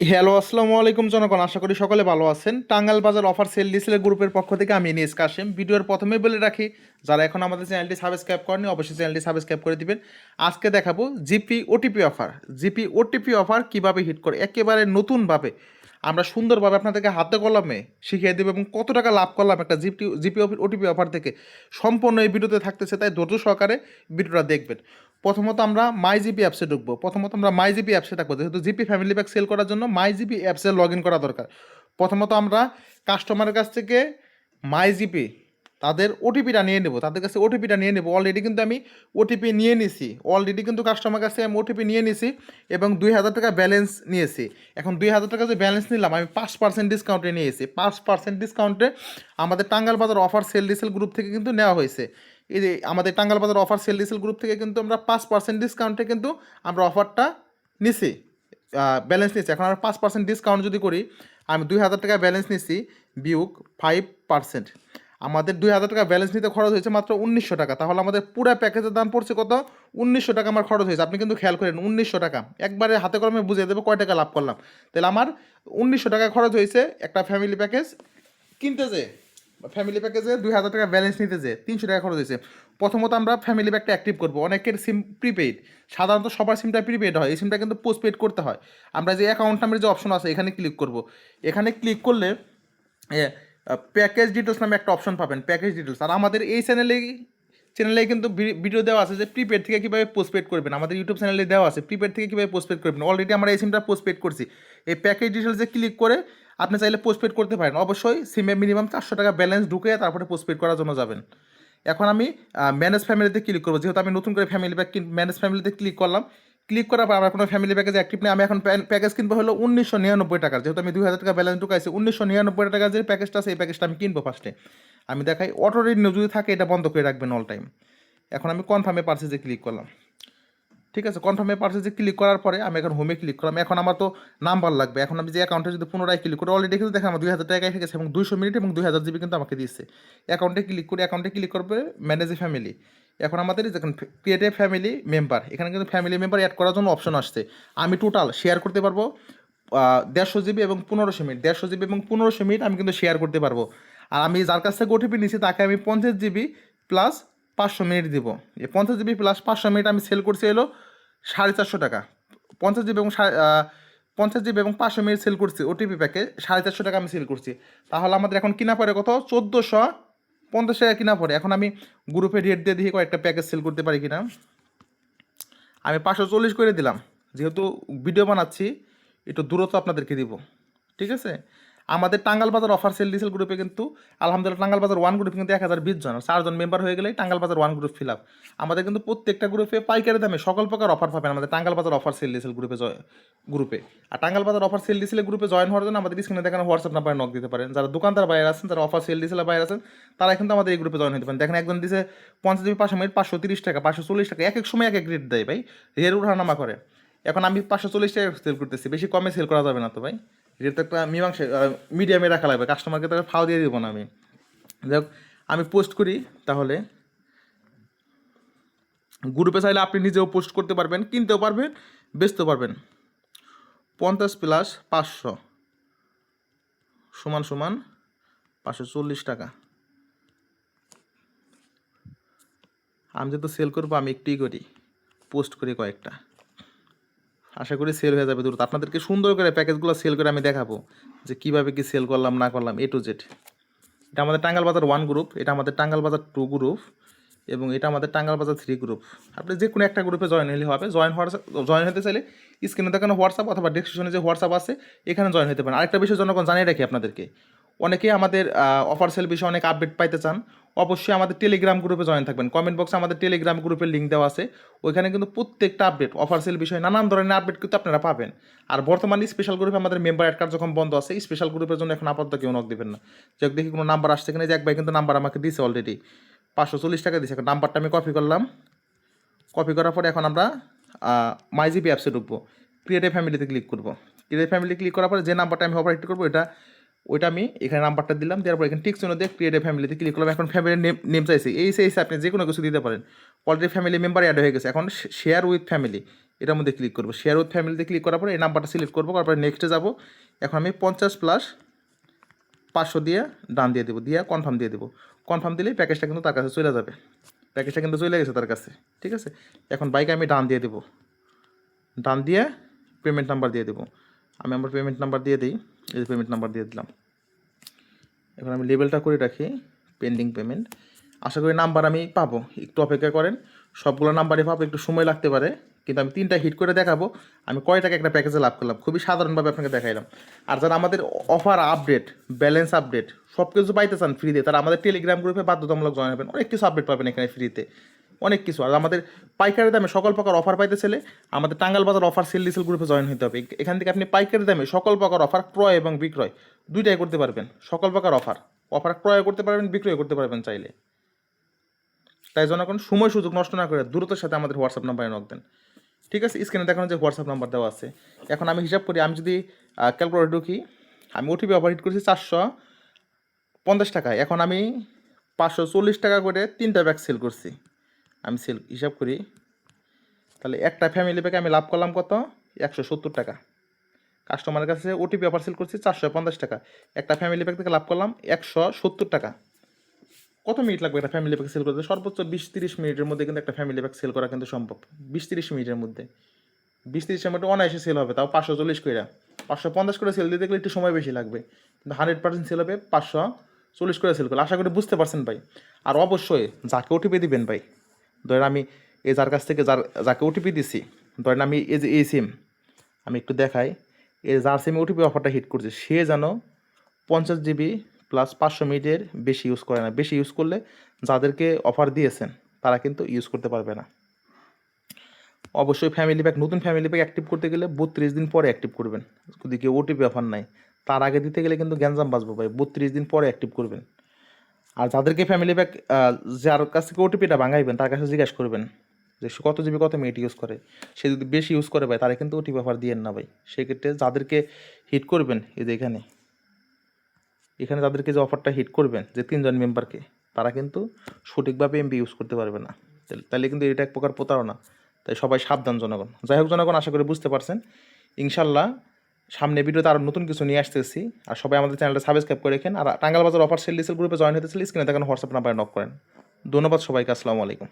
Hello, আসসালামু আলাইকুম জনগণ। আশা করি সকলে ভালো আছেন। টাঙ্গাল বাজার অফার সেল ডিসেলের গ্রুপের পক্ষ থেকে আমি ইনিস কাশেম ভিডিওর প্রথমে বলে রাখি, যারা এখন আমাদের চ্যানেলটি সাবস্ক্রাইব করেনি অবশ্যই চ্যানেলটি সাবস্ক্রাইব করে দিবেন। আজকে দেখাবো GP OTP offer. GP OTP offer কীভাবে হিট করে? একেবারে নতুনভাবে। আমরা সুন্দরভাবে আপনাদেরকে হাতে কলমে শিখিয়ে দেবো এবং কত টাকা লাভ করলাম একটা জিপি জিপি ওটিপি অফার থেকে। সম্পূর্ণ এই ভিডিওতে থাকতেছে, তাই ধৈর্য সহকারে ভিডিওটা দেখবেন। প্রথমত আমরা মাই জিপি অ্যাপসে ঢুকবো। প্রথমত আমরা মাই জিপি অ্যাপসে থাকব। যেহেতু জিপি ফ্যামিলি প্যাক সেল করার জন্য মাই জিপি অ্যাপসে লগ ইন করা দরকার। প্রথমত আমরা কাস্টমারের কাছ থেকে মাই জিপি তাদের ওটিপিটা নিয়ে নেব। তাদের কাছে ওটিপিটা নিয়ে নেব। অলরেডি কিন্তু আমি ওটিপি নিয়ে নিছি। অলরেডি কিন্তু কাস্টমার কাছে আমি ওটিপি নিয়ে নিছি এবং দুই হাজার টাকা ব্যালেন্স নিয়েছি। এখন দুই হাজার টাকা যে ব্যালেন্স নিলাম, আমি পাঁচ পার্সেন্ট ডিসকাউন্টে নিয়েছি। পাঁচ পার্সেন্ট ডিসকাউন্টে আমাদের টাঙ্গাল বাজার অফার সেল ডিসেল গ্রুপ থেকে কিন্তু নেওয়া হয়েছে। এই যে আমাদের টাঙ্গাল বাজার অফার সেল ডিসেল গ্রুপ থেকে কিন্তু আমরা পাঁচ পার্সেন্ট ডিসকাউন্টে কিন্তু আমরা অফারটা নিছি ব্যালেন্স নিচ্ছি এখন আমরা পাঁচ পার্সেন্ট ডিসকাউন্ট যদি করি, আমি দুই হাজার টাকা ব্যালেন্স নিচ্ছি বিউক ফাইভ পার্সেন্ট আমাদের দুই হাজার টাকা ব্যালেন্স নিতে খরচ হয়েছে মাত্র উনিশশো টাকা। তাহলে আমাদের পুরো প্যাকেজের দাম পড়ছে কত? উনিশশো টাকা আমার খরচ হয়েছে। আপনি কিন্তু খেয়াল করেন, উনিশশো টাকা। একবারে হাতে কলমে বুঝিয়ে দেবো কয় টাকা লাভ করলাম। তাহলে আমার উনিশশো টাকা খরচ হয়েছে একটা ফ্যামিলি প্যাকেজ কিনতে যে ফ্যামিলি প্যাকেজে দুই হাজার টাকা ব্যালেন্স নিতে যে তিনশো টাকা খরচ হয়েছে। প্রথমত আমরা ফ্যামিলি প্যাকটা অ্যাক্টিভ করব। অনেকের সিম প্রিপেইড সাধারণত সবার সিমটা প্রিপেইড হয়। এই সিমটা কিন্তু পোস্টপেড করতে হয়। আমরা যে অ্যাকাউন্ট নামের যে অপশন আছে, এখানে ক্লিক করব। এখানে ক্লিক করলে প্যাকেজ ডিটেলস নামে একটা অপশন পাবেন প্যাকেজ ডিটেলস আর আমাদের এই চ্যানেলে চ্যানেলে কিন্তু ভিডিও দেওয়া আছে যে প্রিপেড থেকে কীভাবে পোস্টপেড করবেন। আমাদের ইউটিউব চ্যানেলে দেওয়া আছে প্রিপেড থেকে কীভাবে পোস্টপেড করবেন। অলরেডি আমরা এই সিমটা পোস্টপেড করছি। এই প্যাকেজ ডিটেলসে ক্লিক করে আপনি চাইলে পোস্টপেড করতে পারেন। অবশ্যই সিমে মিনিমাম চারশো টাকা ব্যালেন্স ঢুকে তারপরে পোস্টপেড করার জন্য যাবেন। এখন আমি ম্যানেজ ফ্যামিলিতে ক্লিক করব। যেহেতু আমি নতুন করে ফ্যামিলি প্যাক ম্যানেজ ফ্যামিলিতে ক্লিক করলাম। ক্লিক করার পর আমার কোনো ফ্যামিলি প্যাকেজ অ্যাক্টিভ নেই, আমি এখন প্যাকেজ কিনবো হলো উনিশশো নিরানব্বই টাকার। যেহেতু আমি দুই হাজার টাকা ব্যালেন্স ঢুকাইছি, উনিশশো নিরানব্বই টাকার যে প্যাকেজটা আছে, এই প্যাকেজটা আমি কিনবো ফার্স্টে আমি দেখাই অটো রিনিউ যদি থাকে, এটা বন্ধ করে রাখবেন অল টাইম এখন আমি কনফার্মে পার্সেসে ক্লিক করলাম। ঠিক আছে? কনফার্মে পার্সেসে ক্লিক করার পরে আমি এখন হোমে ক্লিক করলাম। এখন আমার তো নাম্বার লাগবে। এখন আমি যে অ্যাকাউন্টে যদি পুনরায় ক্লিক করি অলরেডি কিন্তু দেখেন আমার দুই হাজার টাকা এসে গেছে এবং দুইশো মিনিট এবং দুই হাজার জিবি কিন্তু আমাকে দিচ্ছে অ্যাকাউন্টে ক্লিক করে অ্যাকাউন্টে ক্লিক করবে ম্যানেজ ফ্যামিলি এখন আমাদের দেখুন ক্রিয়েট ফ্যামিলি মেম্বার এখানে কিন্তু ফ্যামিলি মেম্বার অ্যাড করার জন্য অপশন আসছে। আমি টোটাল শেয়ার করতে পারব দেড়শো জিবি এবং পনেরোশো মিনিট দেড়শো জিবি এবং পনেরোশো মিনিট আমি কিন্তু শেয়ার করতে পারব। আর আমি যার কাছ থেকে ওটিপি নিচ্ছি তাকে আমি পঞ্চাশ জিবি প্লাস পাঁচশো মিনিট দিব। এই পঞ্চাশ জিবি প্লাস পাঁচশো মিনিট আমি সেল করছি এলো সাড়ে চারশো টাকা। পঞ্চাশ জিবি এবং পঞ্চাশ জিবি এবং পাঁচশো মিনিট সেল করছি ওটিপি প্যাকে সাড়ে চারশো টাকা আমি সেল করছি। তাহলে আমাদের এখন কিনা পড়ে কত? চোদ্দোশো পঞ্চাশ টাকা কিনা পড়ে এখন আমি গ্রুপে রেট দিয়ে দেখি কয়েকটা প্যাকেজ সেল করতে পারি কিনা। আমি পাঁচশো চল্লিশ করে দিলাম। যেহেতু ভিডিও বানাচ্ছি, একটু দূরত্ব আপনাদেরকে দিব। ঠিক আছে? আমাদের টাঙ্গাল বাজার অফার সেল ডিসেল গ্রুপে কিন্তু, আলহামদুলিল্লাহ টাঙ্গাল বাজার ওয়ান গ্রুপে কিন্তু এক হাজার বিশ জন। চারজন মেম্বার হয়ে গেলেই টাঙ্গাল বাজার ওয়ান গ্রুপ ফিল আপ আমাদের কিন্তু প্রত্যেকটা গ্রুপে পাইকারি দামে সকল প্রকার অফার পাবেন। আমাদের টাঙ্গাল বাজার অফার সেল ডিসেল গ্রুপে গ্রুপে আর টাঙ্গাল বাজার অফার সেল ডিসেল গ্রুপে জয়েন হওয়ার জন্য আমাদের স্ক্রিনে দেখানো হোয়াটসঅ্যাপ নাম্বারে নক দিতে পারেন। যারা দোকানদার বাইরে আছেন, যারা অফার সেল ডিসেলের বাইরে আছেন, তারা কিন্তু আমাদের এই গ্রুপে জয়েন হতে পারেন। দেখেন একজন দিছে পঞ্চাশ জিবি পাঁচশো মিনিট পাঁচশো তিরিশ টাকা, পাঁচশো চল্লিশ টাকা। এক এক সময় এক এক রেট দেয় ভাই। রেট উঠানামা করে। এখন আমি পাঁচশো চল্লিশ টাকা সেল করতেছি। বেশি কমে সেল করা যাবে না তো ভাই। এটা তো একটা মীমাংসা মিডিয়ামে রাখা লাগবে কাস্টমারকে তো ফাও দিয়ে দেবো না আমি। যাই আমি পোস্ট করি, তাহলে গ্রুপে চাইলে আপনি নিজেও পোস্ট করতে পারবেন, কিনতেও পারবেন, বেচতেও পারবেন। পঞ্চাশ প্লাস পাঁচশো সমান সমান পাঁচশো চল্লিশ টাকা। আমি যেহেতু সেল করব, আমি একটুই করি পোস্ট করি কয়েকটা। আশা করি সেল হয়ে যাবে দ্রুত। আপনাদেরকে সুন্দর করে প্যাকেজগুলো সেল করে আমি দেখাবো যে কীভাবে কি সেল করলাম, না করলাম এ টু জেড এটা আমাদের টাঙ্গাল বাজার ওয়ান গ্রুপ এটা আমাদের টাঙ্গাল বাজার টু গ্রুপ এবং এটা আমাদের টাঙ্গাল বাজার থ্রি গ্রুপ আপনি যে কোনো একটা গ্রুপে জয়েন হলে হবে। জয়েন হোয়াটসঅ্যাপ জয়েন হতে চাইলে স্ক্রিনে দেখানো হোয়াটসঅ্যাপ অথবা ডিসক্রিপশনে যে হোয়াটসঅ্যাপ আছে, এখানে জয়েন হতে পারেন। আরেকটা বিষয় জনগণ জানিয়ে রাখি আপনাদেরকে অনেকে আমাদের অফার সেল বিষয়ে অনেক আপডেট পাইতে চান, অবশ্যই আমাদের টেলিগ্রাম গ্রুপে জয়েন থাকবেন। কমেন্ট বক্সে আমাদের টেলিগ্রাম গ্রুপের লিঙ্ক দেওয়া আছে। ওইখানে কিন্তু প্রত্যেকটা আপডেট অফার সেল বিষয়ে নানান ধরনের আপডেট কিন্তু আপনারা পাবেন। আর বর্তমানে স্পেশাল গ্রুপে আমাদের মেম্বার অ্যাড যখন বন্ধ আছে স্পেশাল গ্রুপের জন্য এখন আপাতত কেউ নক দেবেন না। যাক দেখি কোনো নাম্বার আসছে কিনা। যে এক ভাই কিন্তু নাম্বার আমাকে দিয়েছে অলরেডি পাঁচশো চল্লিশ টাকা দিয়েছে এখন নাম্বারটা আমি কপি করলাম। কপি করার পরে এখন আমরা মাইজিপি অ্যাপসে ঢুকবো। ক্রিয়েটিভ ফ্যামিলিতে ক্লিক করব। ক্রিয়েটিভ ফ্যামিলি ক্লিক করার পরে যে নাম্বারটা আমি অপারেট করব, এটা ওইটা আমি এখানে নাম্বারটা দিলাম, দেওয়ার পর এখানে টিক চিহ্ন দিয়ে ক্রিয়েট ফ্যামিলিতে ক্লিক করলাম। এখন ফ্যামিলির নেম নেম চাইছি। এই সেই আপনি যে কোনো কিছু দিতে পারেন। অলরেডি ফ্যামিলি মেম্বার অ্যাড হয়ে গেছে। এখন শেয়ার উইথ ফ্যামিলি এটার মধ্যে ক্লিক করব। শেয়ার উইথ ফ্যামিলিতে ক্লিক করার পরে এই নাম্বারটা সিলেক্ট করব তারপরে নেক্সটে যাব। এখন আমি পঞ্চাশ প্লাস পাঁচশো দিয়ে ডান দিয়ে দেবো। দিয়ে কনফার্ম দিয়ে দেবো। কনফার্ম দিলেই প্যাকেজটা কিন্তু তার কাছে চলে যাবে। প্যাকেজটা কিন্তু চলে গেছে তার কাছে। ঠিক আছে? এখন বাইকে আমি ডান দিয়ে দেবো। ডান দিয়ে পেমেন্ট নাম্বার দিয়ে দেবো। আমি আমার পেমেন্ট নাম্বার দিয়ে দিই। এই যে পেমেন্ট নাম্বার দিয়ে দিলাম। এখন আমি লেবেলটা করে রাখি পেন্ডিং পেমেন্ট আশা করি নাম্বার আমি পাবো, একটু অপেক্ষা করেন। সবগুলো নাম্বারই পাবো, একটু সময় লাগতে পারে। কিন্তু আমি তিনটা হিট করে দেখাবো। আমি কয় টাকা একটা প্যাকেজে লাভ করলাম? খুবই সাধারণভাবে আপনাকে দেখাইলাম। আর যারা আমাদের অফার আপডেট ব্যালেন্স আপডেট সব কিছু পাইতে চান ফ্রিতে তারা আমাদের টেলিগ্রাম গ্রুপে বাধ্যতামূলক জয়েন হবেন। অনেক কিছু আপডেট পাবেন এখানে ফ্রিতে অনেক কিছু। আর আমাদের পাইকারি দামে সকল প্রকার অফার পাইতে চাইলে আমাদের টাঙ্গাল বাজার অফার সেল ডিসেল গ্রুপে জয়েন হতে হবে। এখান থেকে আপনি পাইকারি দামে সকল প্রকার অফার ক্রয় এবং বিক্রয় দুইটাই করতে পারবেন। সকল প্রকার অফার অফার ক্রয় করতে পারবেন, বিক্রয় করতে পারবেন চাইলে। তাই জন্য এখন সময় সুযোগ নষ্ট না করে দ্রুততার সাথে আমাদের হোয়াটসঅ্যাপ নাম্বারে নক দেন। ঠিক আছে? স্ক্রিনে দেখানো যে হোয়াটসঅ্যাপ নাম্বার দেওয়া আছে। এখন আমি হিসাব করি, আমি যদি ক্যালকুলেটর ঢুকি, আমি ওটিপি অফার হিট করেছি চারশো পঞ্চাশ টাকায়। এখন আমি পাঁচশো চল্লিশ টাকা করে তিনটা ব্যাগ সেল করছি। আমি সেল হিসাব করি, তাহলে একটা ফ্যামিলি প্যাকে আমি লাভ করলাম কত? একশো সত্তর টাকা। কাস্টমারের কাছে ওটিপি অফার সেল করছি চারশো পঞ্চাশ টাকা। একটা ফ্যামিলি প্যাক থেকে লাভ করলাম একশো সত্তর টাকা। কত মিনিট লাগবে একটা ফ্যামিলি প্যাক সেল করতে? সর্বোচ্চ বিশ তিরিশ মিনিটের মধ্যে কিন্তু একটা ফ্যামিলি প্যাক সেল করা কিন্তু সম্ভব। বিশ তিরিশ মিনিটের মধ্যে। বিশ তিরিশের মধ্যে অনায়াসে সেল হবে, তাও পাঁচশো চল্লিশ করে পাঁচশো পঞ্চাশ করে সেল দিতে গেলে একটু সময় বেশি লাগবে। কিন্তু হান্ড্রেড পার্সেন্ট সেল হবে, পাঁচশো চল্লিশ করে সেল করলে। আশা করি বুঝতে পারছেন ভাই। আর অবশ্যই যাকে ওটিপি দিবেন ভাই ধরেন আমি এই যার কাছ থেকে যার, যাকে ওটিপি দিছি, ধরেন আমি এই যে এই সিম আমি একটু দেখাই, এই যার সিমে ওটিপি অফারটা হিট করছে, সে যেন পঞ্চাশ জিবি প্লাস পাঁচশো মিনিটের বেশি ইউজ করে না। বেশি ইউজ করলে যাদেরকে অফার দিয়েছেন, তারা কিন্তু ইউজ করতে পারবে না। অবশ্যই ফ্যামিলি প্যাক নতুন ফ্যামিলি প্যাক অ্যাক্টিভ করতে গেলে বত্রিশ দিন পরে অ্যাক্টিভ করবেন। যদি কেউ ওটিপি অফার নাই, তার আগে দিতে গেলে কিন্তু গ্যাঞ্জাম বাঁচবো ভাই, বত্রিশ দিন পরে অ্যাক্টিভ করবেন। আর যাদেরকে ফ্যামিলি প্যাক যার কাছ থেকে ওটিপিটা ভাঙাইবেন, তার কাছে জিজ্ঞাসা করবেন যে সে কত জিবি কত মিনিট ইউজ করে। সে যদি বেশি ইউজ করে ভাই তারা কিন্তু ওটিপি অফার দিয়েন না ভাই। সেক্ষেত্রে যাদেরকে হিট করবেন, এই যে এখানে এখানে যাদেরকে যে অফারটা হিট করবেন, যে তিনজন মেম্বারকে তারা কিন্তু সঠিকভাবে এমবি ইউজ করতে পারবে না। তাহলে কিন্তু এটা এক প্রকার প্রতারণা। তাই সবাই সাবধান জনগণ। যাই হোক জনগণ, আশা করি বুঝতে পারছেন। ইনশাল্লাহ সামনে ভিডিওতে আরও নতুন কিছু নিয়ে আসতেছি। আর সবাই আমাদের চ্যানেলটা সাবস্ক্রাইব করে রেখেন। আর টাঙ্গাল বাজার অফার সেল ডিসেল গ্রুপে জয়েন হতে চাইলে স্ক্রিনে দেখানো হোয়াটসঅ্যাপ নাম্বারে নক করেন। ধন্যবাদ সবাইকে, আসসালামু আলাইকুম।